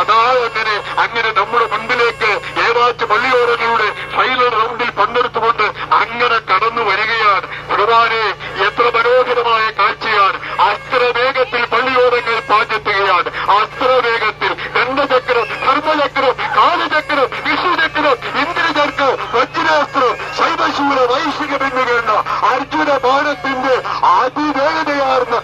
അതാ അങ്ങനെ അങ്ങനെ നമ്മുടെ മുൻപിലേക്ക് ഏവാച്ച് പള്ളിയോരങ്ങളുടെ ഫൈനൽ റൗണ്ടിൽ പങ്കെടുത്തുകൊണ്ട് അങ്ങനെ കടന്നു വരികയാണ്. ഭഗവാനെ എത്ര മനോഹരമായ കാഴ്ചയാണ്. അത്ര വേഗത്തിൽ പള്ളിയോരങ്ങൾ പാഞ്ഞെത്തുകയാണ്. അത്ര വേഗത്തിൽ ദണ്ഡചക്രം ധർമ്മചക്രം കാലചക്രം വിഷുചക്രം ഇന്ദ്രചക്രം വജ്രാസ്ത്രം ശൈവശൂല വൈശികമെന്നുവേണ്ട അർജുന ബാണത്തിന്റെ അതിവേഗതയാർന്ന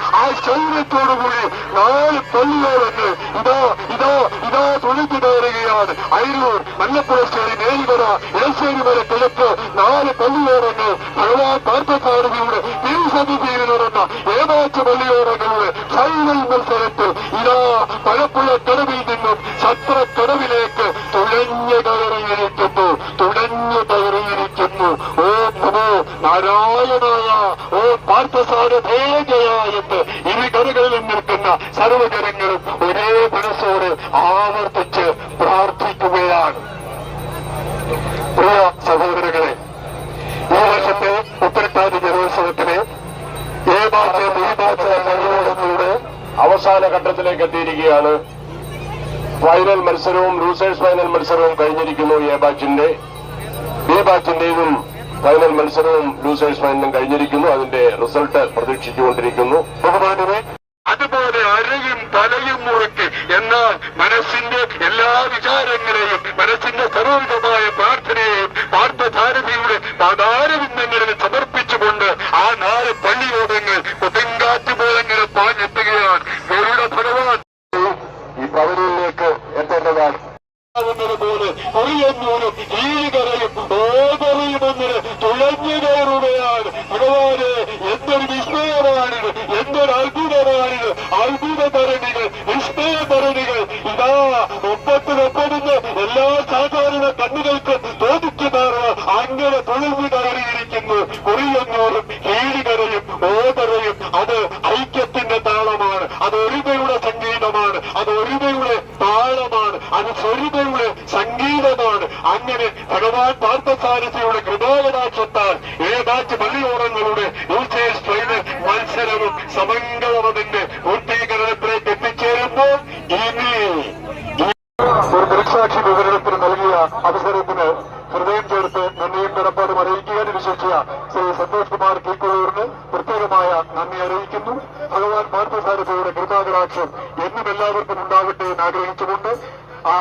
ആ ശൈലത്തോടുകൂടി നാല് പള്ളിയോരങ്ങൾ ഇതാ ഇതാ ഇതാ തൊഴിച്ചു കയറുകയാണ് അയിരൂർ മല്ലപ്പുഴശ്ശേരി നേരിവര ഇളശ്ശേരി വരെ കിഴക്ക് നാല് പള്ളിയോരങ്ങൾ ഭഗവാൻ പാർത്ഥസാരഥിയുടെ തിരുസന്നിധിയിൽ നടന്ന ഏമാച്ച പള്ളിയോരങ്ങളുടെ ഫൈനൽ മത്സരത്തിൽ ഇതാ പഴപ്പുഴ കടവിൽ നിന്നും സത്രക്കടവിലേക്ക് തുഴഞ്ഞു കയറിയിരിക്കുന്നു തുഴഞ്ഞു കയറിയിരിക്കുന്നു നാരായണായ ഓ പാർത്ഥസാരഥേജയ എന്ന് ഇരു കരകളിലും നിൽക്കുന്ന സർവജനങ്ങളും ഒരേ മനസ്സോട് ആവർത്തിച്ച് പ്രാർത്ഥിക്കുകയാണ്. പ്രിയ സഹോദരങ്ങളെ ഈ വർഷത്തെ ഉത്തരട്ടാതി ജലോത്സവത്തിന് ഏമാച്ച ബഹുമാച്ച കഴിയോടുകൂടെ അവസാന ഘട്ടത്തിലേക്ക് എത്തിയിരിക്കുകയാണ്. ഫൈനൽ മത്സരവും ലൂസേഴ്സ് ഫൈനൽ മത്സരവും കഴിഞ്ഞിരിക്കുന്നു എ ബാച്ചിന്റെ ബി ബാച്ചിന്റേതും ഫൈനൽ മത്സരവും ലൂസേഴ്സ് ഫൈനലും കഴിഞ്ഞിരിക്കുന്നു. അതിന്റെ റിസൾട്ട് പ്രതീക്ഷിച്ചുകൊണ്ടിരിക്കുന്നു. അതുപോലെ അരയും തലയും മുറുക്കി എന്നാൽ മനസ്സിന്റെ എല്ലാ വിചാരങ്ങളെയും മനസ്സിന്റെ സർവവിധമായ പ്രാർത്ഥനയെയും പാർത്ഥഭാരതിയുടെ പാതാരവിന്ദങ്ങളിൽ സമർപ്പിച്ചുകൊണ്ട് ആ നാല് പള്ളിയോടങ്ങൾ കൊടുങ്കാറ്റ് പോലെങ്ങനെ പാഞ്ഞെത്തുകയാണ്. ഗരുഡ ഭഗവാൻ. ഈ പവനിലേക്ക് എത്തേണ്ടതാണ്. പോലെ ഈകരയും എന്തൊരു അത്ഭുതമാണിത്. അത്ഭുത ഭരണികൾ വിസ്മയ ഭരണികൾ ഇതാ ഒപ്പത്തിനൊപ്പമെന്ന് എല്ലാ സാധാരണ കണ്ണുകൾക്ക് തോന്നിക്കുന്നതാണ് അങ്ങനെ തൊഴിൽ കയറിയിരിക്കുന്നു. കുറിയൊന്നൂറും കീഴികരയും ഓതറയും. അത് ഐക്യത്തിന്റെ താളമാണ്. അത് ഒരുമയുടെ സംഗീതമാണ്. അത് ഒരുമയുടെ താളമാണ്. അത് സ്വരുമയുടെ സംഗീതമാണ്. അങ്ങനെ ഭഗവാൻ പാർത്ഥസാരഥിയുടെ കൃപാകടാക്ഷത്താൽ അതിന്റെ ഉത്തേകരണത്തിലേക്ക് എത്തിച്ചേരുന്നു ഇനി ഒരു ദൃക്സാക്ഷി വിവരണത്തിന് നൽകിയ അവസരത്തിന് ഹൃദയം ചേർത്ത് നന്ദിയും കടപ്പാടും അറിയിക്കാൻ വിശ്വസിച്ച ശ്രീ സന്തോഷ് കുമാർ കീക്കുള്ളൂരിന് പ്രത്യേകമായ നന്ദി അറിയിക്കുന്നു. ഭഗവാൻ പാർത്ഥസാരഥിയുടെ കൃപാകരാക്ഷം എന്നും എല്ലാവർക്കും ഉണ്ടാകട്ടെ എന്ന് ആഗ്രഹിച്ചുകൊണ്ട് ആ